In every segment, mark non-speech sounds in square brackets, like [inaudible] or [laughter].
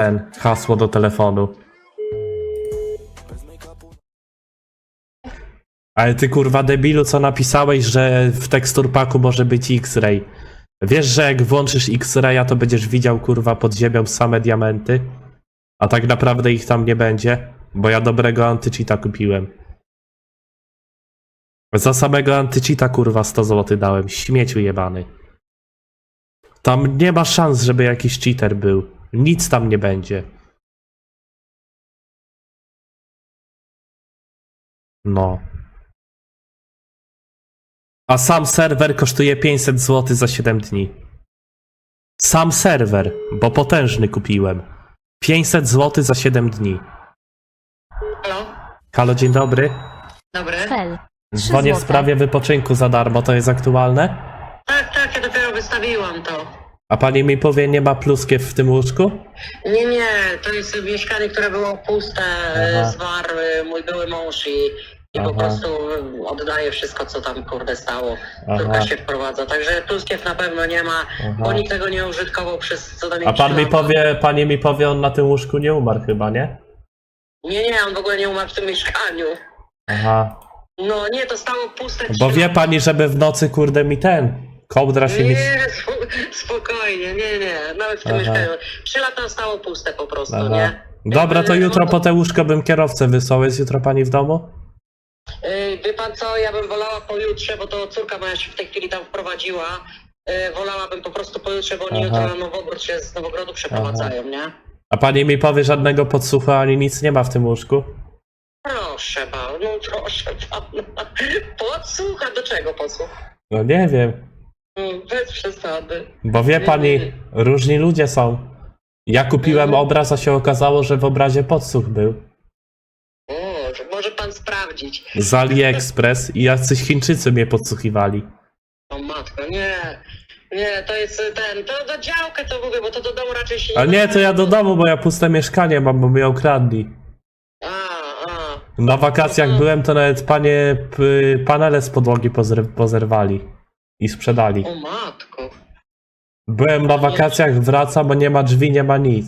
ten hasło do telefonu. Ale ty kurwa debilu, co napisałeś, że w teksturpaku może być X-ray. Wiesz, że jak włączysz X-raya, to będziesz widział kurwa pod ziemią same diamenty? A tak naprawdę ich tam nie będzie, bo ja dobrego antycheata kupiłem. Za samego antycheata kurwa 100 zł dałem, śmieciu jebany. Tam nie ma szans, żeby jakiś cheater był. Nic tam nie będzie. No. A sam serwer kosztuje 500 zł za 7 dni. Sam serwer, bo potężny kupiłem. 500 zł za 7 dni. Halo? Halo, dzień dobry. Dobry. Fel. Dzwonię w złote. sprawie wypoczynku za darmo, to jest aktualne? Tak, tak, ja dopiero wystawiłam to. A pani mi powie, nie ma pluskiew w tym łóżku? Nie, nie, to jest mieszkanie, które było puste, Aha. zmarł e, mój były mąż i, i po Aha. prostu e, oddaję wszystko, co tam kurde stało. Córka Aha, się wprowadza, także pluskiew na pewno nie ma, bo aha. nikt tego nie użytkował przez co najmniej A pan trzy mi lata. powie, pani mi powie, on na tym łóżku nie umarł chyba, nie? Nie, nie, on w ogóle nie umarł w tym mieszkaniu. Aha. No nie, to stało puste Bo trzy wie lata. pani, żeby w nocy, kurde, mi ten, kołdra się mi... Nie, [laughs] spokojnie, nie, nie, nawet w tym Aha. mieszkaniu. Trzy lata stało puste po prostu, Aha. nie? Dobra, to jutro po te łóżko bym kierowcę wysłał. Jest jutro pani w domu? Yy, Wie pan co, ja bym wolała pojutrze, bo to córka moja się w tej chwili tam wprowadziła. Yy, Wolałabym po prostu pojutrze, bo oni Aha. jutro na Nowogród się z Nowogrodu przeprowadzają, nie? A pani mi powie, żadnego podsłuchu ani nic nie ma w tym łóżku? Proszę pan, no proszę pan. [laughs] Podsłucha, do czego podsłuch? No nie wiem. Mm, Bez przesady. Bo wie pani, różni ludzie są. Ja kupiłem obraz, a się okazało, że w obrazie podsłuch był. O, że może pan sprawdzić. Z AliExpress i jacyś Chińczycy mnie podsłuchiwali. O matko, nie. Nie, to jest ten, to do działkę to mówię, bo to do domu raczej się A nie, to ja do domu, bo ja puste mieszkanie mam, bo mnie okradli. A, a. Na wakacjach byłem, to nawet panie p- panele z podłogi pozerwali i sprzedali. O matko. Byłem na wakacjach, wracam, bo nie ma drzwi, nie ma nic.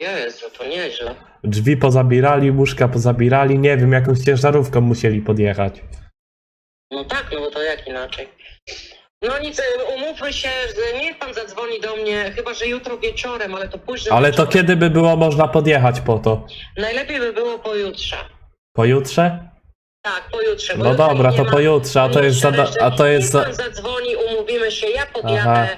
Jezu, to nieźle. Drzwi pozabierali, łóżka pozabierali, nie wiem, jakąś ciężarówką musieli podjechać. No tak, no bo to jak inaczej. No nic, y, umówmy się, że niech pan zadzwoni do mnie, chyba że jutro wieczorem, ale to późno. Ale to wieczorem. kiedy by było można podjechać po to? Najlepiej by było pojutrze. Pojutrze? Tak, pojutrze. bo No jutro dobra, nie to ma- pojutrze, a to jest za, da- a to jest Niech za, pan zadzwoni, umówimy się, ja podjadę.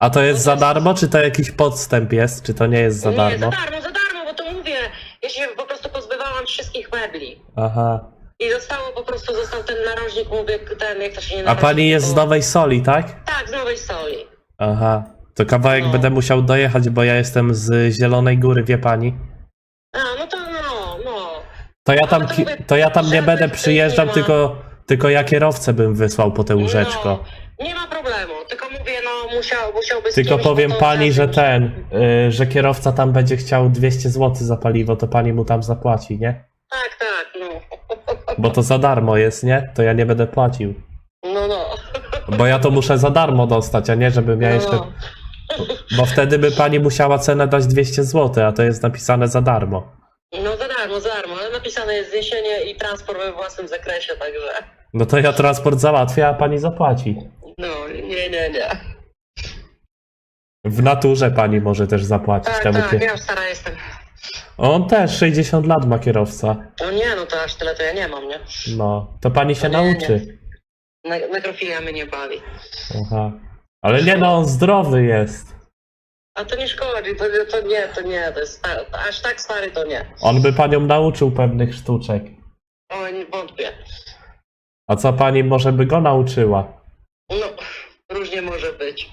A to jest za darmo, czy to jakiś podstęp jest, czy to nie jest za nie, darmo? za darmo, za darmo, bo to mówię, ja się po prostu pozbywałam wszystkich mebli. Aha. I zostało po prostu, został ten narożnik, mówię, ten, jak to się nie A pani jest z Nowej Soli, tak? Tak, z Nowej Soli. Aha. To kawałek No. będę musiał dojechać, bo ja jestem z Zielonej Góry, wie pani? To ja tam, Ale to ja tam nie będę przyjeżdżał, tylko, tylko ja kierowcę bym wysłał po te łóżeczko. No, nie ma problemu, tylko mówię, no musiał, musiałby z Tylko kimś, powiem to pani, że ten, y, że kierowca tam będzie chciał 200 zł za paliwo, to pani mu tam zapłaci, nie? Tak, tak, no. [laughs] Bo to za darmo jest, nie? To ja nie będę płacił. No, no. Bo ja to muszę za darmo dostać, a nie żebym ja jeszcze... no. Bo wtedy by pani musiała cenę dać 200 zł, a to jest napisane za darmo. No za darmo, za napisane jest zniesienie i transport we własnym zakresie, także... No to ja transport załatwię, a pani zapłaci. No, nie, nie, nie. W naturze pani może też zapłacić. Tak, temu tak, kier- ja już stara jestem. On też 60 lat ma kierowca. No nie, no to aż tyle to ja nie mam, nie? No, to pani się No nie, nauczy. Ne- Nekrofilia mnie nie bawi. Aha. Ale nie no, on zdrowy jest. A to nie szkodzi, to, to nie, to nie, to jest sta- aż tak stary to nie. On by panią nauczył pewnych sztuczek. O, nie wątpię. A co pani może by go nauczyła? No, różnie może być.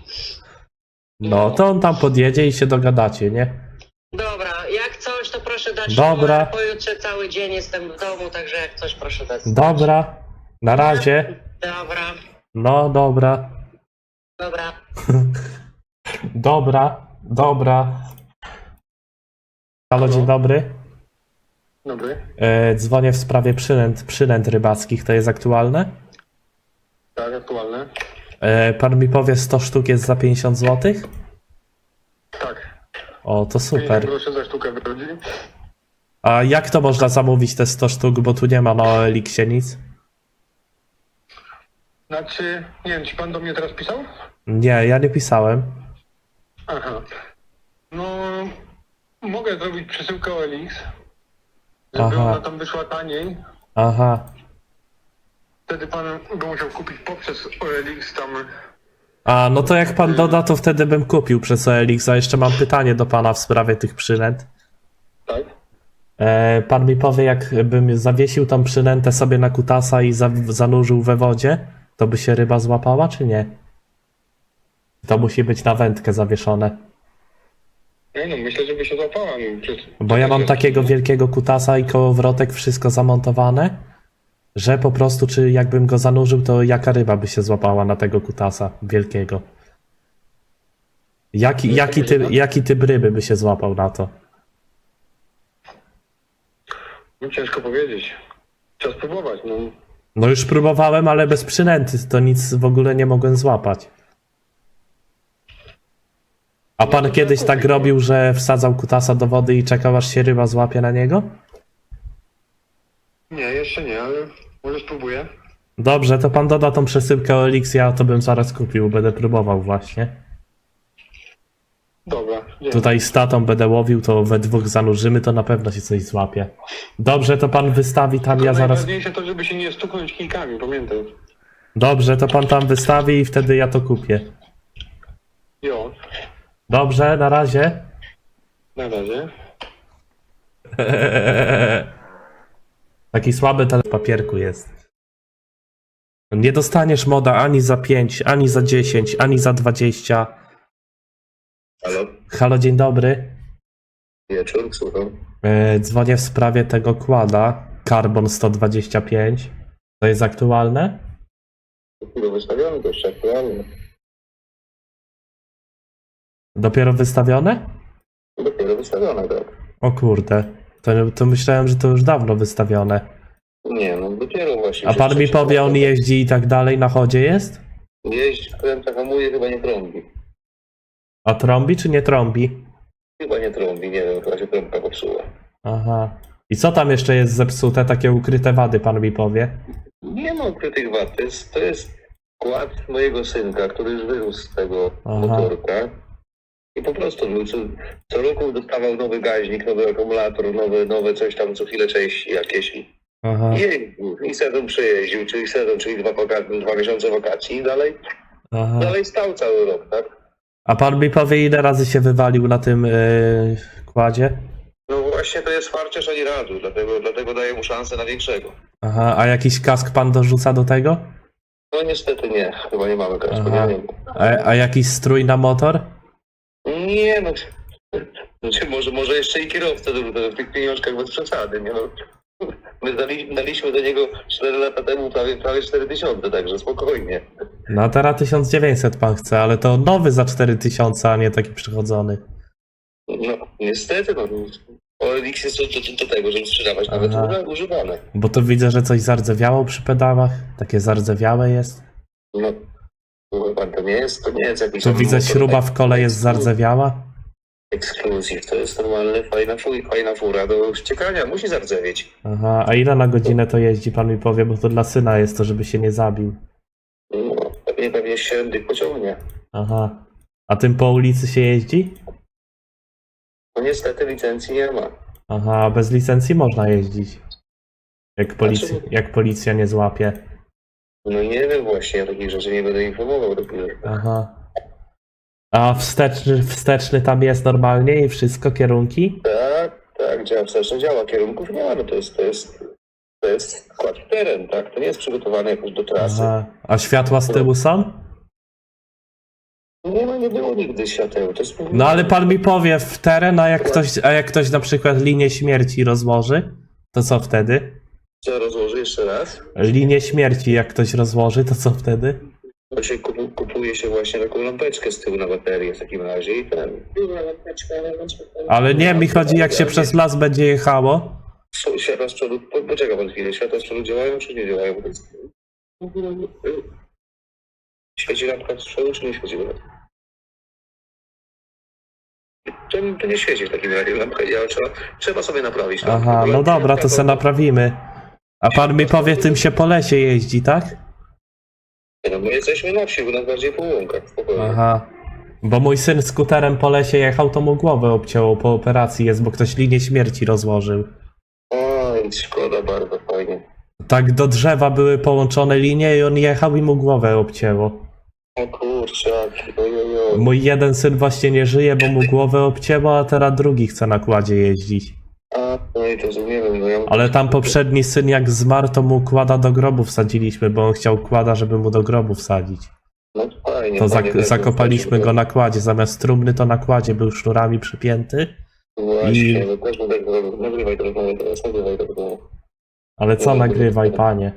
No, to on tam podjedzie i się dogadacie, nie? Dobra, jak coś, to proszę dać Dobra. numer. Pojutrze cały dzień jestem w domu, także jak coś, proszę dać. Dobra. Na razie. Dobra, No, dobra. dobra. [laughs] Dobra. Dobra. Halo, dzień dobry. Dobry. E, dzwonię w sprawie przynęt, przynęt rybackich. To jest aktualne? Tak, aktualne. E, pan mi powie, 100 sztuk jest za 50 zł? Tak. O, to super. Za sztukę wychodzi. A jak to można zamówić te 100 sztuk, bo tu nie ma na Elixie nic? Znaczy, nie wiem, czy pan do mnie teraz pisał? Nie, ja nie pisałem. Aha. No, mogę zrobić przesyłkę OLX, żeby Aha. ona tam wyszła taniej. Aha. Wtedy pan go musiał kupić poprzez OLX tam. A, no to jak pan doda, to wtedy bym kupił przez OLX. A jeszcze mam pytanie do pana w sprawie tych przynęt. Tak? E, pan mi powie, jak bym zawiesił tą przynętę sobie na kutasa i za, zanurzył we wodzie, to by się ryba złapała, czy nie? To musi być na wędkę zawieszone. Nie no, myślę, że by się złapała. No, przecież- Bo ja mam takiego wielkiego kutasa i kołowrotek, wszystko zamontowane, że po prostu, czy jakbym go zanurzył, to jaka ryba by się złapała na tego kutasa wielkiego? Jaki, jaki, typ, jaki typ ryby by się złapał na to? No, ciężko powiedzieć. Trzeba spróbować, no. No już próbowałem, ale bez przynęty, to nic w ogóle nie mogłem złapać. A pan kiedyś tak robił, że wsadzał kutasa do wody i czekał, aż się ryba złapie na niego? Nie, jeszcze nie, ale może spróbuję. Dobrze, to pan doda tą przesyłkę o Elix, ja to bym zaraz kupił, będę próbował właśnie. Dobra, dzięki. Tutaj z tatą będę łowił, to we dwóch zanurzymy, to na pewno się coś złapie. Dobrze, to pan wystawi tam, ja zaraz... Najważniejsze to, żeby się nie stuknąć kijkami, pamiętaj. Dobrze, to pan tam wystawi i wtedy ja to kupię. Jo, Dobrze, na razie. na razie. [laughs] Taki słaby ten w papierku jest. Nie dostaniesz moda ani za 5, ani za 10, ani za 20. Halo, Halo, dzień dobry. wieczór, słucham. E, dzwonię w sprawie tego kłada Carbon 125. To jest aktualne? Dopiero wystawiony, to jeszcze aktualny. Dopiero wystawione? Dopiero wystawione, tak. O kurde. To, to myślałem, że to już dawno wystawione. Nie, no dopiero właśnie. A pan mi powie, on jeździ i tak dalej, na chodzie jest? Jeździ, skręta, hamuje, chyba nie trąbi. A trąbi czy nie trąbi? Chyba nie trąbi, nie wiem, chyba się trąbka popsuła. Aha. I co tam jeszcze jest zepsute, takie ukryte wady, pan mi powie? Nie ma ukrytych wad, to jest, to jest kład mojego synka, który już wyrósł z tego Aha. motorka. I po prostu no, co, co roku dostawał nowy gaźnik, nowy akumulator, nowe, nowe coś tam, co chwilę części jakieś. I Aha. jeździł, i sezon przejeździł, czyli sezon, czyli dwa, waka- dwa miesiące wakacji i dalej, Aha. dalej stał cały rok, tak? A pan mi powie, ile razy się wywalił na tym yy, kładzie? No właśnie to jest farciarz ani razu, dlatego, dlatego daję mu szansę na większego. Aha, a jakiś kask pan dorzuca do tego? No niestety nie, chyba nie mamy kasku, Aha. nie wiem. A, a jakiś strój na motor? Nie no, znaczy, może, może jeszcze i kierowcę do, w tych pieniążkach bez przesady, nie no. My dali, daliśmy do niego 4 lata temu prawie, prawie 4 tysiące, także spokojnie. No a teraz 1900 pan chce, ale to nowy za 4000, a nie taki przychodzony. No niestety, no. OLX jest do, do, tego, żeby sprzedawać nawet Aha. używa- używane. Bo to widzę, że coś zardzewiało przy pedałach. Takie zardzewiałe jest. No, Pan, to nie jest, to nie jest jakiś... Tu widzę śruba w kole jest zardzewiała. Ekskluzyw, to jest normalny, fajna, fu- fajna fura do ściekania, musi zardzewieć. Aha, a ile na godzinę to jeździ, pan mi powie, bo to dla syna jest to, żeby się nie zabił. No, pewnie, pewnie 7 dych pociągnie. Aha. A tym po ulicy się jeździ? No niestety licencji nie ma. Aha, bez licencji można jeździć. Jak, policja, Znaczy- jak policja nie złapie. No nie wiem właśnie, ja takich rzeczy nie będę informował dopiero. Aha. A wsteczny, wsteczny tam jest normalnie i wszystko, kierunki? Tak, tak, działa wsteczny, działa, kierunków nie ma, no to jest, to jest, to jest wkład w teren, tak, to nie jest przygotowane jakoś do trasy. Aha. A światła z tyłu są? Nie ma, nie było nigdy świateł, to jest... No ale pan mi powie w teren, a jak ktoś, a jak ktoś na przykład linię śmierci rozłoży, to co wtedy? Co, rozłożę jeszcze raz? Linię śmierci jak ktoś rozłoży, to co wtedy? To się kupu, kupuje się właśnie taką lampeczkę z tyłu na baterię w takim razie i ten... Ale nie, mi chodzi jak się przez las będzie jechało. Są Światła z przodu, po- poczeka pan chwilę, światła z przodu działają czy nie działają? Świeci lampka z przodu czy nie świeci lampka? To, to nie świeci w takim razie. Lampka działa, trzeba, trzeba sobie naprawić. lampkę, Aha, no dobra, to se naprawimy. A pan mi powie, tym się po lesie jeździ, tak? No my jesteśmy na wsi, u nas bardziej po łąkach, spokojnie. Aha. Bo mój syn skuterem po lesie jechał, to mu głowę obcięło po operacji jest, bo ktoś linię śmierci rozłożył. Oj, szkoda bardzo, fajnie. Tak do drzewa były połączone linie i on jechał i mu głowę obcięło. O kurczaki, ojojoj. Mój jeden syn właśnie nie żyje, bo mu głowę obcięło, a teraz drugi chce na kładzie jeździć. A, no i no ja... Ale tam poprzedni syn jak zmarł, to mu kłada do grobu wsadziliśmy, bo on chciał kłada, żeby mu do grobu wsadzić. No fajnie. To zak- zakopaliśmy go na kładzie, zamiast trumny to na kładzie był sznurami przypięty. Właśnie, i- no też bym tak zrobił. Nagrywaj to rozmowę teraz, nagrywaj to rozmowę. Ale co nagrywaj, panie?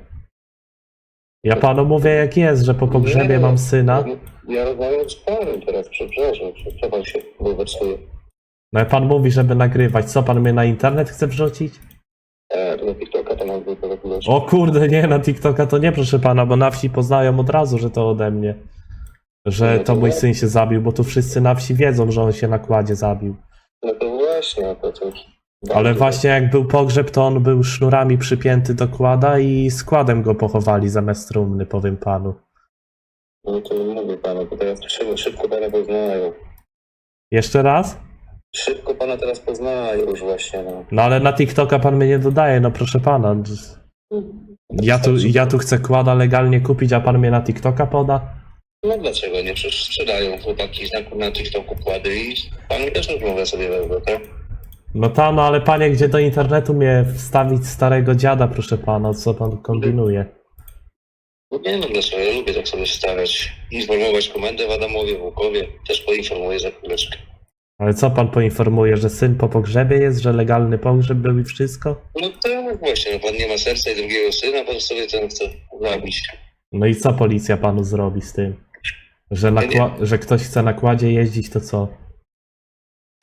Ja panu mówię jak jest, że po pogrzebie mam syna. Ja rozmawiam z panem teraz, przepraszam, pan się bulwersuje? No pan mówi, żeby nagrywać. Co pan mnie na internet chce wrzucić? Tak, na TikToka to mam. O kurde, nie, na TikToka to nie, proszę pana, bo na wsi poznają od razu, że to ode mnie. Że to mój syn się zabił, bo tu wszyscy na wsi wiedzą, że on się na kładzie zabił. No to właśnie, no to cóż. Ale właśnie jak był pogrzeb, to on był sznurami przypięty do kłada i składem go pochowali zamiast trumny, powiem panu. No to mówię panu, to teraz szybko, szybko pana poznają. Jeszcze raz? Szybko pana teraz poznają już właśnie, no. No ale na TikToka pan mnie nie dodaje, no proszę pana. Ja tu, ja tu chcę kłada legalnie kupić, a pan mnie na TikToka poda? No dlaczego nie? Przecież sprzedają chłopaki na, na TikToku kłady i pan też rozmowę sobie wezmę, tak? No ta, no ale panie, gdzie do internetu mnie wstawić starego dziada, proszę pana, co pan kombinuje? No nie wiem dlaczego, ja lubię tak sobie stawiać. Informować komendę w Adamowie, w Łukowie. Też poinformuję za chwileczkę. Ale co pan poinformuje, że syn po pogrzebie jest, że legalny pogrzeb był i wszystko? No to właśnie, no pan nie ma serca i drugiego syna, pan sobie ten chce zabić. No i co policja panu zrobi z tym? Że, nakła- że ktoś chce na kładzie jeździć, to co?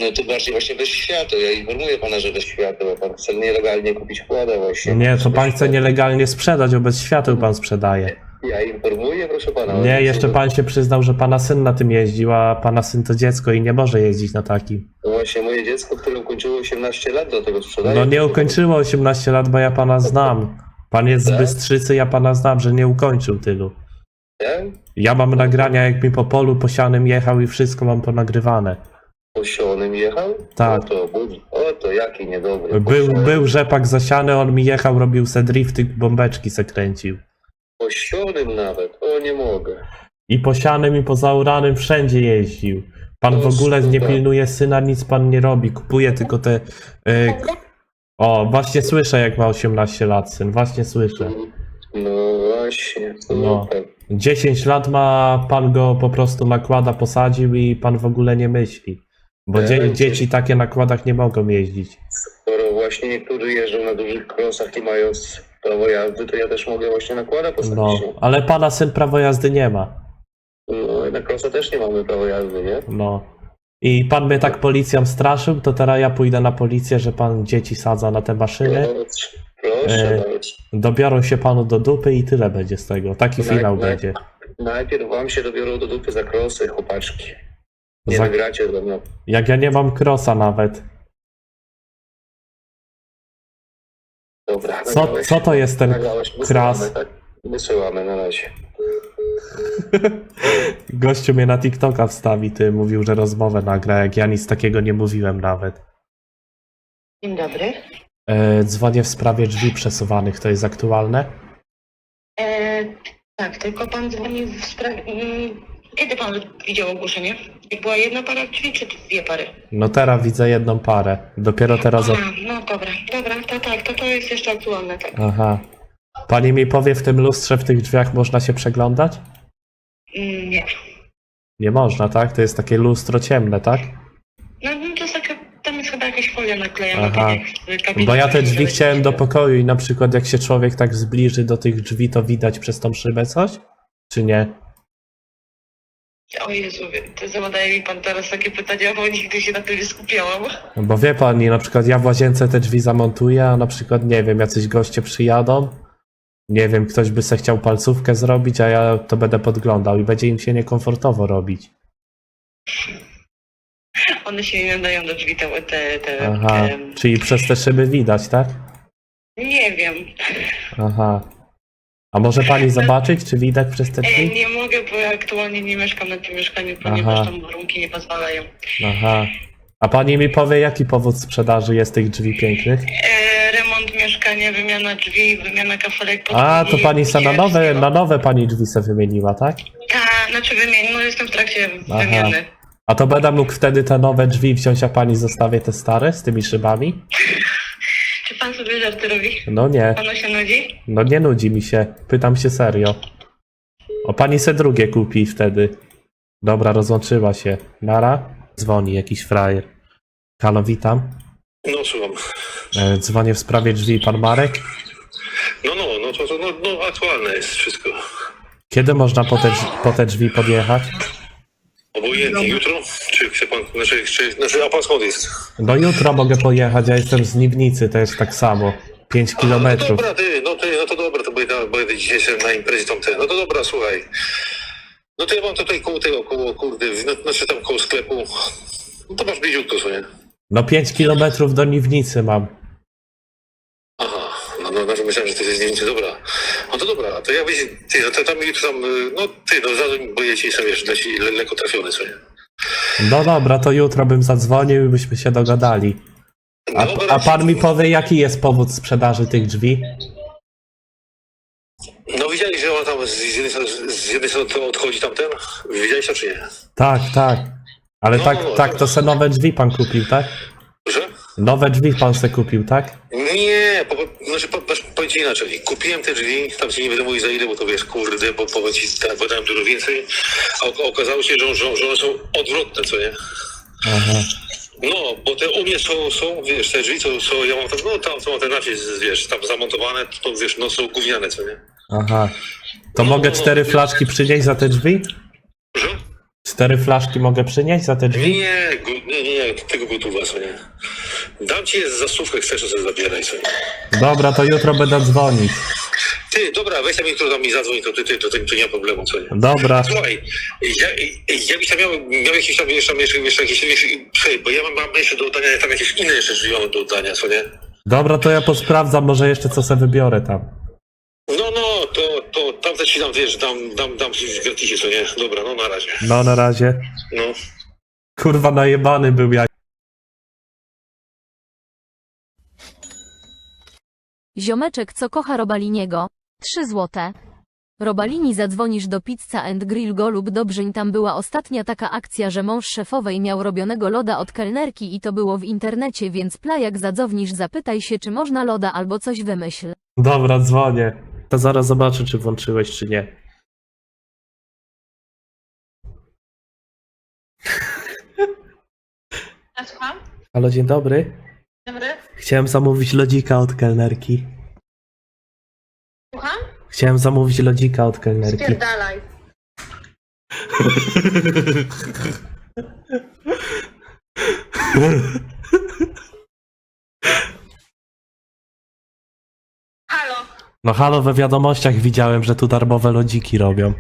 No to bardziej właśnie bez świateł. Ja informuję pana, że bez świateł, a pan chce nielegalnie kupić kładę właśnie. Nie, to pan chce nielegalnie sprzedać, bo bez świateł pan sprzedaje. Ja informuję, proszę pana. Nie, jeszcze pan się przyznał, że pana syn na tym jeździł, a pana syn to dziecko i nie może jeździć na takim. To właśnie moje dziecko, które ukończyło 18 lat, do tego sprzedaje. No nie ukończyło 18 lat, bo ja pana znam. Pan jest z Tak? Bystrzycy, ja pana znam, że nie ukończył tylu. Nie? Ja mam nagrania, jak mi po polu posianym jechał i wszystko mam ponagrywane. Posionym jechał? Tak. O to, o to jaki niedobry. Był, był rzepak zasiany, on mi jechał, robił se drifty, bombeczki se kręcił. Posionym nawet, nie mogę. I posianym i pozauranym wszędzie jeździł. Pan w ogóle nie super. pilnuje syna, nic pan nie robi. Kupuje tylko te... y, O, właśnie słyszę, jak ma 18 lat syn, właśnie słyszę. No właśnie, No. super. 10 lat ma, pan go po prostu nakłada, posadził i pan w ogóle nie myśli. Bo dzie dzieci takie na kładach nie mogą jeździć. Skoro właśnie niektórzy jeżdżą na dużych krosach nie mając prawo jazdy, to ja też mogę właśnie nakłada postawić. No, ale pana syn prawo jazdy nie ma. No, na krosa też nie mamy prawa jazdy, nie? No. I pan mnie tak policją straszył, to teraz ja pójdę na policję, że pan dzieci sadza na te maszyny. Proszę, proszę E, nawet. Dobiorą się panu do dupy i tyle będzie z tego. Taki Tak, finał tak. będzie. Najpierw wam się dobiorą do dupy za krosy, chłopaczki. Nie Za- wygracie ze mną. Jak ja nie mam krosa nawet. Dobra. Co, nagrałeś? co to jest ten Nagrałeś? kras? Wysyłamy, tak? Wysyłamy na razie. [laughs] Gościu mnie na TikToka wstawi, ty mówił, że rozmowę nagra, jak ja nic takiego nie mówiłem nawet. Dzień dobry. E, dzwonię w sprawie drzwi przesuwanych, to jest aktualne? E, tak, tylko pan dzwoni w sprawie... mm, Kiedy pan widział ogłoszenie? Była jedna para drzwi, czy dwie pary? No teraz widzę jedną parę. Dopiero teraz. O... Aha, no dobra, dobra, to tak, to to jest jeszcze aktualne, tak. Aha. Pani mi powie, w tym lustrze w tych drzwiach można się przeglądać? Mm, nie. Nie można, tak? To jest takie lustro ciemne, tak? No, no to jest taka, tam jest chyba jakaś folia naklejona. Aha. tak jak Bo ja te drzwi chciałem do pokoju i na przykład jak się człowiek tak zbliży do tych drzwi, to widać przez tą szybę coś? Czy nie? O Jezu, to zadaje mi pan teraz takie pytania, bo nigdy się na tym nie skupiałam. Bo wie pani, na przykład ja w łazience te drzwi zamontuję, a na przykład, nie wiem, jacyś goście przyjadą, nie wiem, ktoś by se chciał palcówkę zrobić, a ja to będę podglądał i będzie im się niekomfortowo robić. One się nie nadają do drzwi, te, te, te, Aha, te... czyli przez te szyby widać, tak? Nie wiem. Aha. A może pani [laughs] zobaczyć, czy widać przez te E, drzwi? nie mogę, aktualnie nie mieszkam na tym mieszkaniu, ponieważ Aha. tam warunki nie pozwalają. Aha. A pani mi powie, jaki powód sprzedaży jest tych drzwi pięknych? E, remont mieszkania, wymiana drzwi, wymiana kafelek A, to pani se na nowe, wszystkiego. na nowe pani drzwi se wymieniła, tak? Tak, znaczy wymienię, no jestem w trakcie Aha. wymiany. A to będę mógł wtedy te nowe drzwi wziąć, a pani zostawię te stare z tymi szybami? [laughs] Czy pan sobie żarty robi? No nie, Panu się nudzi? no nie nudzi mi się. Pytam się serio. O pani se drugie kupi wtedy. Dobra, rozłączyła się. Nara? Dzwoni jakiś frajer. Halo, witam. No słucham. E, dzwonię w sprawie drzwi. Pan Marek? No, no, no to, to no, no, aktualne jest wszystko. Kiedy można po te, drz- po te drzwi podjechać? Obojętnie, jutro? Czy chce pan, znaczy, czy, znaczy, a pan skąd jest? No jutro mogę pojechać, ja jestem z Niwnicy, to jest tak samo. 5 No kilometrów. dobra, ty, no ty, no to dobra, to dzisiaj sobie na imprezie tam ten. No to dobra, słuchaj. No to ja mam tutaj koło tego, koło, kurde, no, znaczy tam koło sklepu. No to masz bliziutko sobie. No 5 kilometrów do Niwnicy mam. Aha, no, no, no to myślałem, że to jest zdjęcie, dobra. No to dobra, to ja byś, ty, no to tam jutro tam, no ty, no zadzwoń, bo ja ci sobie, wiesz, leci le, lekko trafiony sobie. No dobra, to jutro bym zadzwonił i byśmy się dogadali. A, a pan mi powie, jaki jest powód sprzedaży tych drzwi? No widziałeś, że ona tam z, z jednej strony, z jednej strony to odchodzi tamten? Widziałeś to czy nie? Tak, tak. Ale No, tak, no, tak, no. to se nowe drzwi pan kupił, tak? Że? Nowe drzwi pan se kupił, tak? Nie, po, po- znaczy po, po, powiem ci inaczej. Kupiłem te drzwi, tam ci nie będę mówił za ile, bo to wiesz, kurde, bo powiem ci, tak, wydałem dużo więcej, a ok- okazało się, że, że, że one są odwrotne, co nie? Aha. No, bo te u mnie są, są wiesz, te drzwi, co są, ja mam tam, no tam, co mam ten napis, wiesz, tam zamontowane, to wiesz, no są gówniane, co nie? Aha. To mogę cztery flaszki przynieść za te drzwi? Że? Cztery flaszki mogę przynieść za te drzwi? Nie, gu- nie, nie, nie, tego gotowa, co nie? Dam ci je za stówkę, chcesz, to sobie zabieraj, co nie? Dobra, to jutro będę dzwonić. Ty, dobra, weź tam jutro tam mi zadzwoń, to ty, ty, to, to, to nie ma problemu, co nie? Dobra. Słuchaj, ja, ja byś tam miał, miał jakieś tam, jeszcze, jeszcze, jeszcze jakieś, jeszcze, słuchaj, bo ja mam, mam jeszcze do oddania, tam jakieś inne jeszcze drzwi mam do oddania, co nie? Dobra, to ja posprawdzam, może jeszcze co se wybiorę tam. No, no, to, to tam też ci dam, wiesz, dam, dam, dam w gratisie, co nie? Dobra, no na razie. No, na razie. No. Kurwa, najebany był ja. Ziomeczek, co kocha Robaliniego? 3 złote. Robalini zadzwonisz do Pizza and Grill Golub Dobrzeń tam była ostatnia taka akcja, że mąż szefowej miał robionego loda od kelnerki i to było w internecie, więc plajak zadzwonisz zapytaj się czy można loda albo coś wymyśl. Dobra, dzwonię. To zaraz zobaczę, czy włączyłeś, czy nie. A słucham? Halo, dzień dobry. Dobry? Chciałem zamówić lodzika od kelnerki. Słucham? Chciałem zamówić lodzika od kelnerki. Spierdalaj. Halo, No halo, we wiadomościach widziałem, że tu darmowe lodziki robią.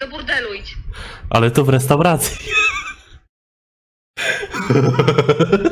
do burdelu idź. Ale tu w restauracji. [laughs]